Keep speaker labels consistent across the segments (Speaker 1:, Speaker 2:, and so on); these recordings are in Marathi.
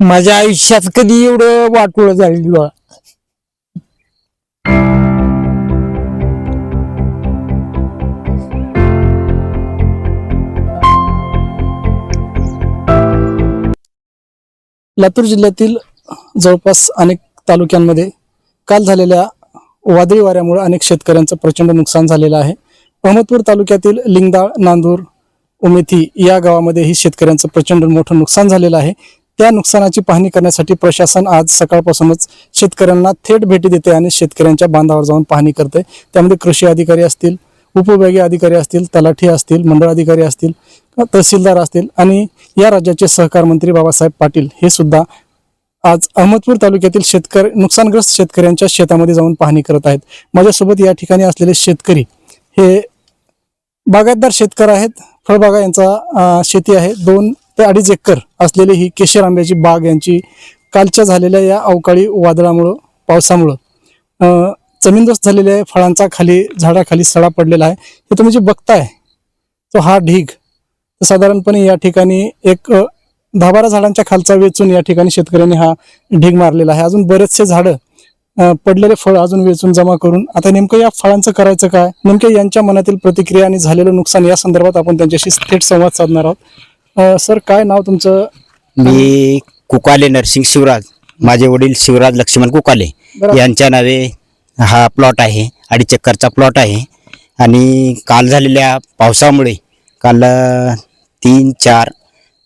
Speaker 1: माझ्या आयुष्यात कधी एवढं वाटोळ झालेली बघा
Speaker 2: लातूर जिल्ह्यातील जवळपास अनेक तालुक्यांमध्ये काल झालेल्या वादळी वाऱ्यामुळे अनेक शेतकऱ्यांचं प्रचंड नुकसान झालेलं आहे. अहमदपूर तालुक्यातील लिंगदाळ नांदूर उमेथी या गावामध्येही शेतकऱ्यांचं प्रचंड मोठं नुकसान झालेलं आहे. त्या नुकसानाची पाहणी करण्यासाठी प्रशासन आज सकाळपासूनच शेतकऱ्यांना थेट भेटी देते आणि शेतकऱ्यांच्या बांधावर जाऊन पाहणी करते. त्यामध्ये कृषी अधिकारी असतील उपविभागीय अधिकारी असतील तलाठी असतील मंडळ अधिकारी असतील तहसीलदार असतील आणि या राज्याचे सहकार मंत्री बाबासाहेब पाटील हे सुद्धा आज अहमदपूर तालुक्यातील शेतकरी नुकसानग्रस्त शेतकऱ्यांच्या शेतामध्ये जाऊन पाहणी करत आहेत. माझ्यासोबत या ठिकाणी असलेले शेतकरी हे बागायतदार शेतकरी आहेत. फळबागा यांचा शेती आहे. दोन ते अडीच एकर असलेली ही केशर आंब्याची बाग यांची कालच्या झालेल्या या अवकाळी वादळामुळं पावसामुळं जमीनदोस्त झालेल्या आहे फळांचा खाली झाडाखाली सडा पडलेला आहे. हे तुम्ही जे बघताय तो हा ढीग साधारणपणे या ठिकाणी एक दहा बारा झाडांच्या खालचा वेचून या ठिकाणी शेतकऱ्यांनी हा ढीग मारलेला आहे. अजून बरेचसे झाडं पडलेले फळ अजून वेचून जमा करून आता नेमकं या फळांचं करायचं काय? नेमकं यांच्या मनातील प्रतिक्रिया आणि झालेलं नुकसान या संदर्भात आपण त्यांच्याशी थेट संवाद साधणार आहोत. अ, सर काय नाव तुमचं?
Speaker 3: मी कुकाले नरसिंग शिवराज. माझे वडील शिवराज लक्ष्मण कुकाले.
Speaker 2: बरं.
Speaker 3: यांच्या नावे हा प्लॉट आहे अडीच चक्करचा प्लॉट आहे. आणि काल झालेल्या पावसामुळे काल अ, तीन चार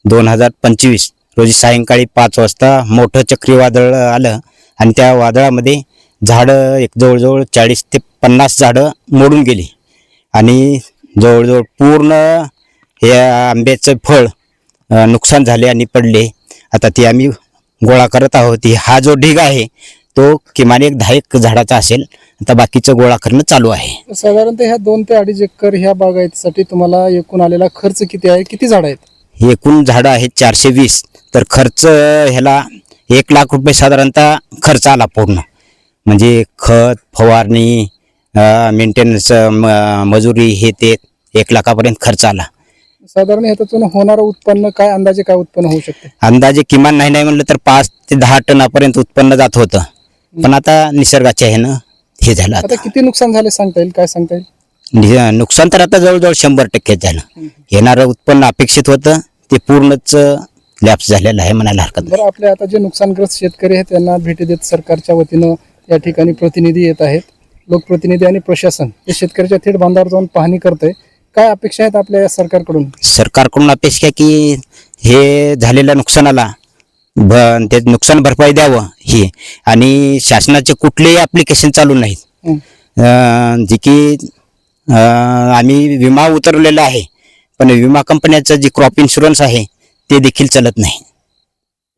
Speaker 3: दोन हजार पंचवीस रोजी सायंकाळी पाच वाजता मोठं चक्रीवादळ आलं आणि त्या वादळामध्ये झाडं एक जवळजवळ चाळीस ते पन्नास झाडं मोडून गेली. आणि जवळजवळ पूर्ण हे आंब्याचं फळ नुकसान झाले आणि पडले. आता ते आम्ही गोळा करत आहोत. हा जो ढीग आहे तो किमान एक दहा एक झाडाचा असेल. आता बाकीचं गोळा करणं चालू आहे.
Speaker 2: साधारणतः ह्या दोन ते अडीच एकर ह्या बागायतीसाठी तुम्हाला एकूण आलेला खर्च किती आहे? किती झाड आहेत?
Speaker 3: एकूण झाडं आहेत चारशे वीस. तर खर्च ह्याला एक लाख रुपये साधारणतः खर्च आला पूर्ण. म्हणजे खत फवारणी मेंटेनन्स मजुरी हे ते एक लाखापर्यंत खर्च आला.
Speaker 2: साधारण ह्याच्यातून होणारं उत्पन्न काय अंदाजे काय उत्पन्न होऊ शकते?
Speaker 3: अंदाजे किमान नाही नाही म्हणलं तर पाच ते दहा टनापर्यंत उत्पन्न जात होतं. पण आता निसर्गाच्या ह्यानं हे झालं
Speaker 2: आता
Speaker 3: आता.
Speaker 2: किती नुकसान झाले सांगता येईल? काय सांगता येईल?
Speaker 3: नि- नुकसान तर आता जवळजवळ शंभर टक्के झालं. येणारं उत्पन्न अपेक्षित होतं. ते पूर्णच लॅप्स झालेलं आहे म्हणायला हरकत नाही.
Speaker 2: बरं आपले आता जे नुकसानग्रस्त शेतकरी आहेत त्यांना भेटी देत सरकारच्या वतीनं या ठिकाणी प्रतिनिधी येत आहेत. लोकप्रतिनिधी आणि प्रशासन हे शेतकऱ्याच्या थेट बांधावर जाऊन पाहणी करतंय. काय अपेक्षा आहेत आपल्या या सरकारकडून?
Speaker 3: सरकारकडून अपेक्षा की हे झालेल्या नुकसानाला भ ते नुकसान भरपाई द्यावं ही. आणि शासनाचे कुठलेही ॲप्लिकेशन चालू नाहीत.
Speaker 2: हं.
Speaker 3: अं, जे की अं, आम्ही विमा उतरवलेला आहे पण विमा कंपन्याचं जे क्रॉप इन्शुरन्स आहे ते देखील चालत नाही.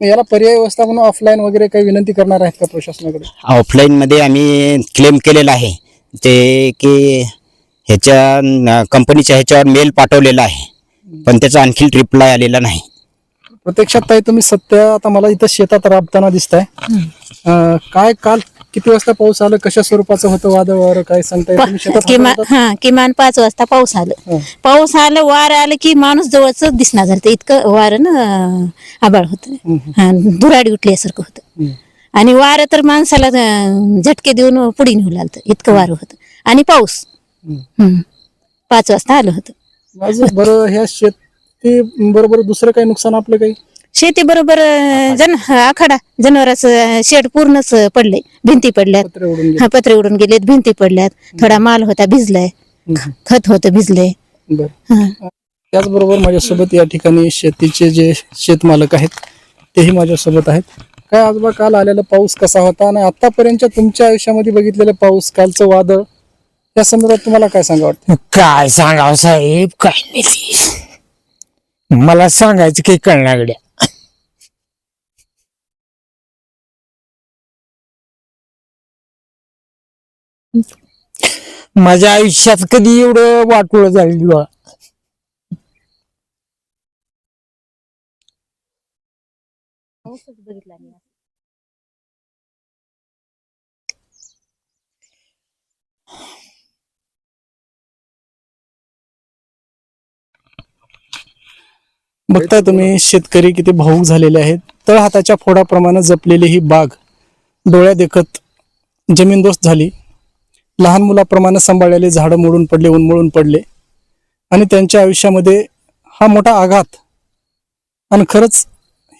Speaker 2: याला पर्याय व्यवस्था म्हणून ऑफलाईन वगैरे काही विनंती करणार आहेत का प्रशासनाकडे
Speaker 3: ऑफलाईनमध्ये आम्ही क्लेम केलेला आहे ते की ह्याच्या कंपनीच्या ह्याच्यावर मेल पाठवलेला आहे. पण त्याचा आणखी रिप्लाय आलेला नाही.
Speaker 2: प्रत्यक्षात ताई तुम्ही सत्य आता मला इथं शेतात राबताना दिसताय. काय काल किती वाजता पाऊस आलं? कशा स्वरूपाचं होतं वादळ? वारं काय सांगता येईल तुम्ही शेतात
Speaker 4: किमान
Speaker 2: होता
Speaker 4: हा किमान पाच वाजता पाऊस आलं. पाऊस आलं वारं आलं की माणूस जवळच दिसणार झालं. इतकं वारं ना आबाळ होत.
Speaker 2: हं,
Speaker 4: दुराडी उठल्यासारखं होतं.
Speaker 2: हं.
Speaker 4: आणि वारं तर माणसाला झटके देऊन पुढे नेऊ लागतं. इतकं वारं होतं. आणि पाऊस.
Speaker 2: हं.
Speaker 4: हं. पाच वाजता आलं होतं.
Speaker 2: बरं ह्या शेती बरोबर दुसरं काही नुकसान आपलं काही?
Speaker 4: शेती बरोबर जन आखाडा जनावराचं शेड पूर्णच पडले भिंती पडल्यात.
Speaker 2: पत्रे उडून गेले.
Speaker 4: हा पत्रे उडून गेलेत भिंती पडल्यात. थोडा माल होता भिजलाय. खत होतं भिजलंय.
Speaker 2: बरं.
Speaker 4: हं.
Speaker 2: त्याचबरोबर माझ्यासोबत या ठिकाणी शेतीचे जे शेतमालक आहेत तेही माझ्यासोबत आहेत. काय आजोबा काल आलेला पाऊस कसा होता? आणि आतापर्यंतच्या तुमच्या आयुष्यामध्ये बघितलेलं पाऊस कालचं वादळ या संदर्भात तुम्हाला काय सांगा वाटतं
Speaker 1: काय सांगावं साहेब काय नाही ते. मला सांगायचं काही कळणागड्या माझ्या आयुष्यात कधी एवढं वाटोळ झालेलं बा.
Speaker 2: बघताय तुम्ही शेतकरी किती भाऊक झालेले आहेत. तळहाताच्या फोडाप्रमाणे जपलेली ही बाग डोळ्या देखत जमीनदोस्त झाली. लहान मुलाप्रमाणे सांभाळलेले झाडं मोडून पडले उन्मळून पडले. आणि त्यांच्या आयुष्यामध्ये हा मोठा आघात आणि खरंच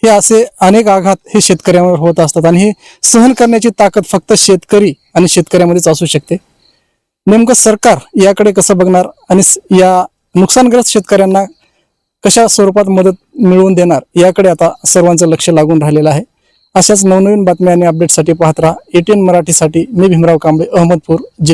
Speaker 2: हे असे अनेक आघात हे शेतकऱ्यांवर होत असतात आणि हे सहन करण्याची ताकद फक्त शेतकरी आणि शेतकऱ्यामध्येच असू शकते. नेमकं सरकार याकडे कसं बघणार आणि या नुकसानग्रस्त शेतकऱ्यांना कशा स्वरूपात मदत मिळवून देणार याकडे आता सर्वांचं लक्ष लागून राहिलेलं आहे. अशाच नवनवीन बातम्या आणि अपडेटसाठी पाहत राहा. एटीएन मराठीसाठी मी भीमराव कांबळे अहमदपूर जिल्हा